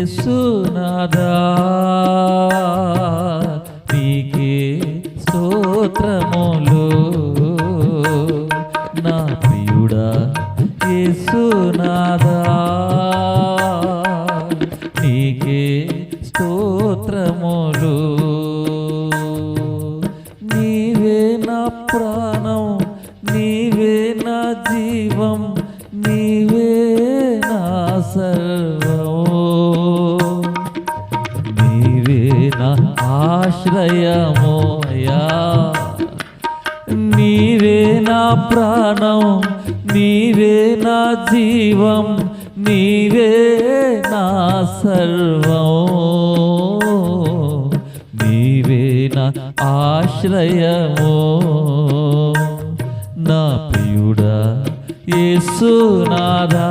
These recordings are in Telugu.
యేసునాదా నీకే స్తోత్రములు. నా ప్రియుడా యేసునాదా నీకే స్తోత్రములు. నీవే నా ప్రాణం నీవే నా జీవం నీవే నా సర్వం. ఆశ్రయమోయా నీవే నా ప్రాణం నీవే నా జీవం నీవే నా సర్వం. నీవే నా ఆశ్రయమో. నా ప్రియుడా యేసునాదా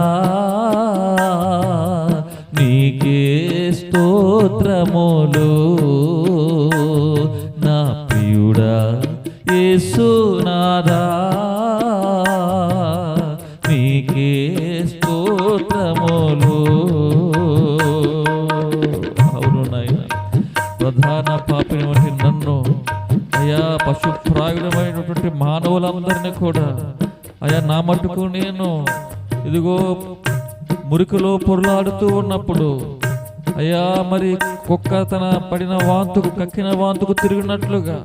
నీకే స్తోత్రములు. యేసునాదా నీకే స్తోత్రములు. అవును నాయన ప్రధాన పాపిని వంటి నన్ను అయా పశుప్రాయుడమైనటువంటి మానవులందరినీ కూడా అయా నా మట్టుకు నేను ఇదిగో మురికిలో పొరలాడుతూ ఉన్నప్పుడు అయ్యా మరి కుక్క తన పడిన వాంతుకు కక్కిన వాంతుకు తిరిగినట్లుగా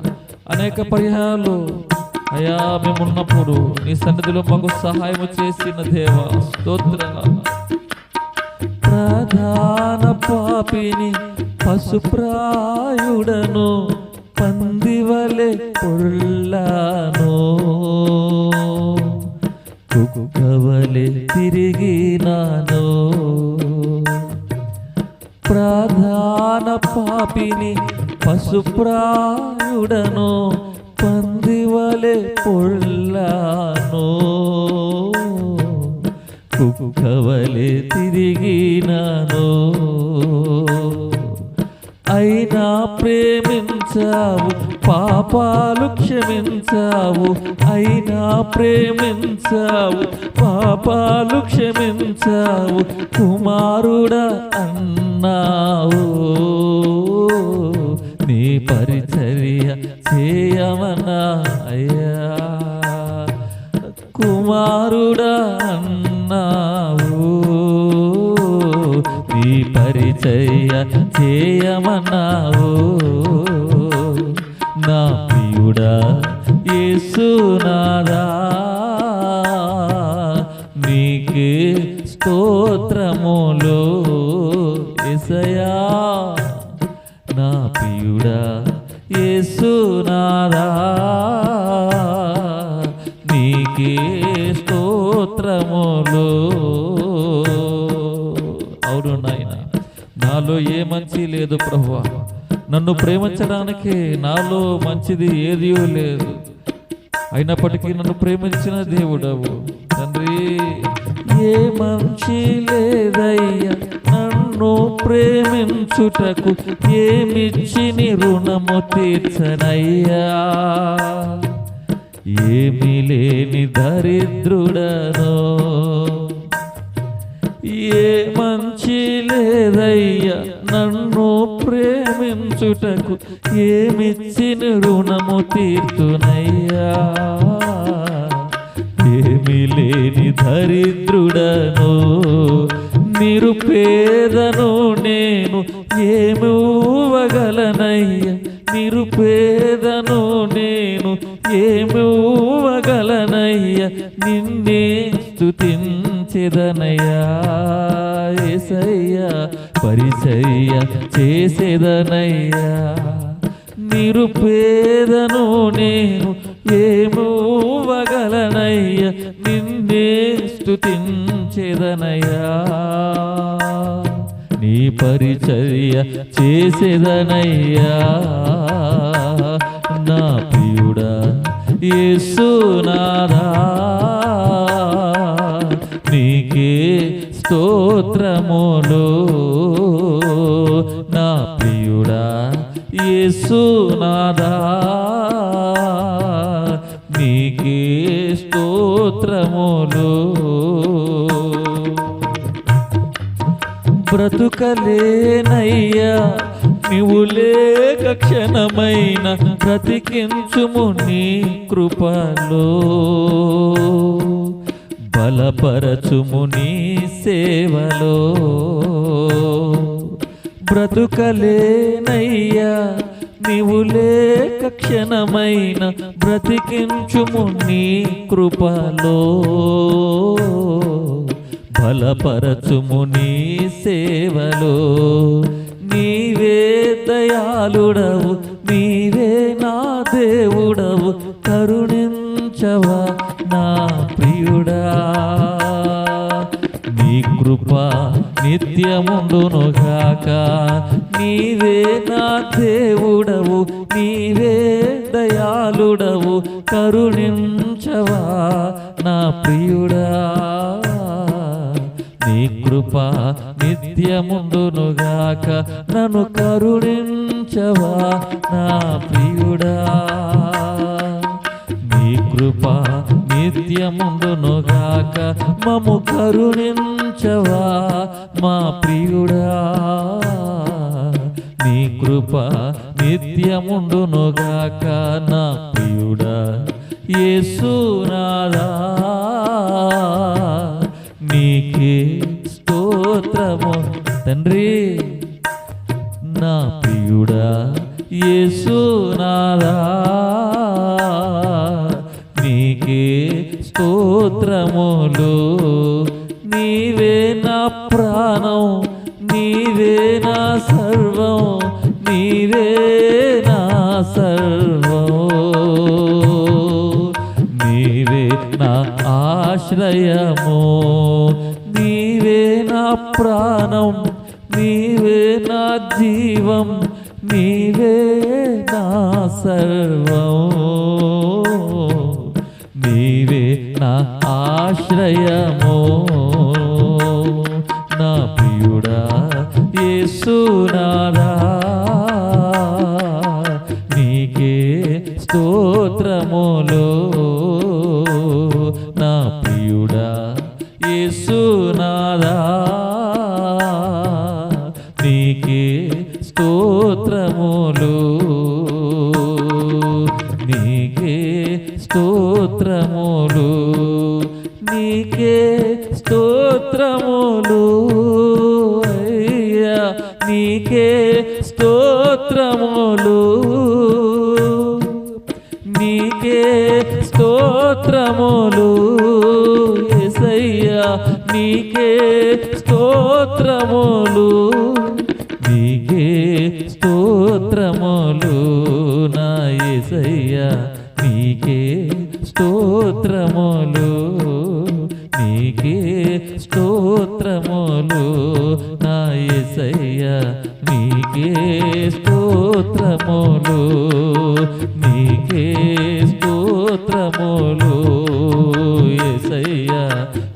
అనేక పరిహారాలు అయా మేమున్నప్పుడు నీ సన్నిధిలో మాకు సహాయం చేసిన దేవ స్తోత్ర. ప్రధాన పాపిని పశుప్రాయుడను పందివలె పొల్లాను కుక్కవలె తిరిగినాను. ప్రధాన పాపిని పశుప్రా పశుప్రాయుడను పందివలే పొల్లాను కుక్కవలే తిరిగినాను. అయినా ప్రేమించావు పాపాలు క్షమించావు. అయినా ప్రేమించావు పాపాలు క్షమించావు. కుమారుడ అన్నావు. పరిచర్య చేయమన్నా అయ్యా? కుమారుడా అన్నావు. నీ పరిచయ చేయమన్నావు. నా ప్రియుడా యేసునాదా నీకే స్తోత్రములు. ఎసయా నా ప్రియుడా యేసునాదా నీకే స్తోత్రములు. అవును నాయన నాలో ఏ మంచి లేదు ప్రభు నన్ను ప్రేమించడానికి నాలో మంచిది ఏది లేదు. అయినప్పటికీ నన్ను ప్రేమించిన దేవుడవు. తండ్రి ఏ మంచి లేదయ్యా. నన్ను ప్రేమించుటకు ఏమిచ్చి రుణము తీర్చనయ్యా? ఏమి లేని దరిద్రుడను. ఏ మంచి లేదయ్యా? నన్ను ప్రేమించుటకు ఏమిచ్చిన రుణము తీర్చునయ్యా? ఏమి లేని దరిద్రుడను. నిరుపేదను నేను ఏమి నిరుపేదను నేను ఏమి నిన్నే స్తుతించెదనయ్యా ఏసయ్యా పరిచయ్య చేసేదనయ్యా. నిరుపేదను నేను ఏమూవగలనయ్యా? నిన్నే స్తుతించెదనయ్యా నీ పరిచర్య చేసేదనయ్యా? నా ప్రియుడా యేసునాదా నీకే స్తోత్రములు. నా ప్రియుడా యేసునాదా నీకే స్తోత్రములు బ్రతుకలేనయ్యా నీవు లేక క్షణమైన బ్రతికించుము నీ కృపలో. బలపరచుము నీ సేవలో. బ్రతుకలేనయ్యా. నీవు లేక క్షణమైన బ్రతికించుము నీ కృపలో. బలపరచుము నీ సేవలో. నీవే దయాళుడవు నీవే నా దేవుడవు కరుణించవా నా ప్రియుడా. నీ కృప నిత్యముండునుగాక నీవే నా దేవుడవు నీవే దయాళుడవు కరుణించవా నా ప్రియుడా. నీ కృప నిత్యముండునుగాక నన్ను కరుణించవా నా ప్రియుడా. నీ కృప నిత్యముండునుగాక మము కరుణించవా మా ప్రియుడా. నీ కృప నిత్యముండునుగాక నా ప్రియుడా. యేసునాదా తండ్రి నా ప్రియుడా యేసునాదా నీకే స్తోత్రములు నీవే నా ప్రాణం నీవే నా సర్వం నీవే నా సర్వం. నీవే నా ఆశ్రయము నీవే నా ప్రాణం జీవం నీవే నా సర్వం. నీవే నా ఆశ్రయము. నా ప్రియుడా యేసునాదా నీకే స్తోత్రములో. నా ప్రియుడా యేసునాదా స్తోత్రములు. నీకే స్తోత్రములు. అయ్యా నీకే స్తోత్రములు. నీకే స్తోత్రములు. ఎసయ్యా నీకే స్తోత్రములు. నీకే స్తోత్రములు నా ఎసయ్యా నీకే స్తోత్రములు నీకే స్తోత్రములు. నా యేసయ్యా నీకే స్తోత్రములు నీకే స్తోత్రములు. ఎసయ్య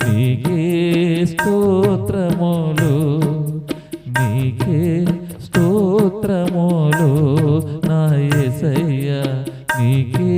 నీకే స్తోత్రములు నీకే స్తోత్రములు. నా యేసయ్యా నీకే